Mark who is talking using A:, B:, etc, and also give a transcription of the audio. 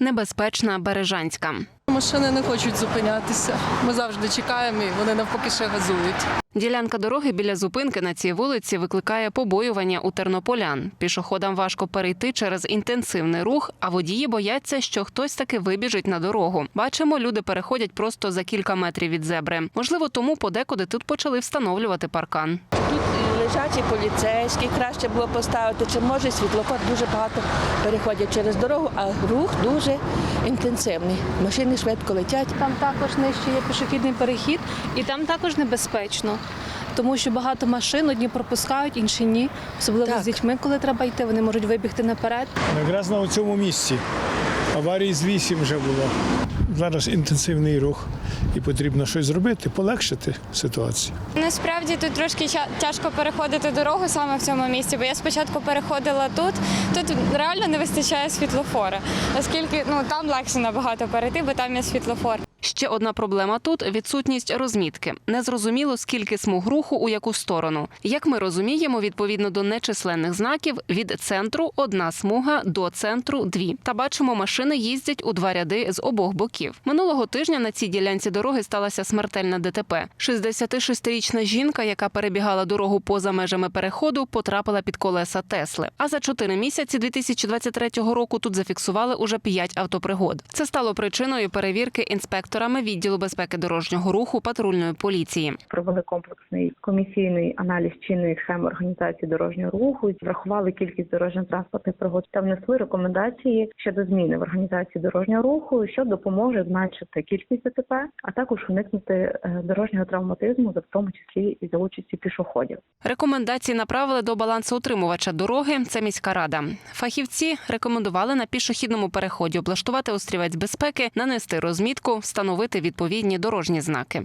A: Небезпечна Бережанська.
B: Машини не хочуть зупинятися. Ми завжди чекаємо, і вони навпаки ще газують.
A: Ділянка дороги біля зупинки на цій вулиці викликає побоювання у тернополян. Пішоходам важко перейти через інтенсивний рух, а водії бояться, що хтось таки вибіжить на дорогу. Бачимо, люди переходять просто за кілька метрів від зебри. Можливо, тому подекуди тут почали встановлювати паркан.
C: Тут лежачі поліцейські, краще було поставити, чи може світлофор дуже багато переходять через дорогу, а рух дуже інтенсивний. Машини швидко летять.
D: Там також нижче є пішохідний перехід, і там також небезпечно. Тому що багато машин одні пропускають, інші ні. Особливо
C: Так.
D: з дітьми, коли треба йти, вони можуть вибігти наперед.
E: Якраз на цьому місці. Аварії з вісім вже було. Зараз інтенсивний рух і потрібно щось зробити, полегшити ситуацію.
F: Насправді тут трошки тяжко переходити дорогу саме в цьому місці, бо я спочатку переходила тут. Тут реально не вистачає світлофора, оскільки ну там легше набагато перейти, бо там є світлофор.
A: Ще одна проблема тут відсутність розмітки. Незрозуміло, скільки смуг руху у яку сторону. Як ми розуміємо, відповідно до нечисленних знаків, від центру одна смуга до центру дві. Та бачимо, машини їздять у два ряди з обох боків. Минулого тижня на цій ділянці дороги сталася смертельна ДТП. 66-річна жінка, яка перебігала дорогу поза межами переходу, потрапила під колеса Тесли. А за чотири місяці 2023 року тут зафіксували уже п'ять автопригод. Це стало причиною перевірки інспекторами відділу безпеки дорожнього руху патрульної поліції.
G: провели комплексний комісійний аналіз чинної схеми організації дорожнього руху, врахували кількість дорожньо-транспортних пригод та внесли рекомендації щодо зміни в організації дорожнього руху, що допоможе зменшити кількість ДТП, а також уникнути е, дорожнього травматизму, в тому числі і за участі пішоходів.
A: Рекомендації направили до балансоутримувача дороги. Це міська рада. Фахівці рекомендували на пішохідному переході облаштувати острівець безпеки, нанести розмітку, встановити відповідні дорожні знаки.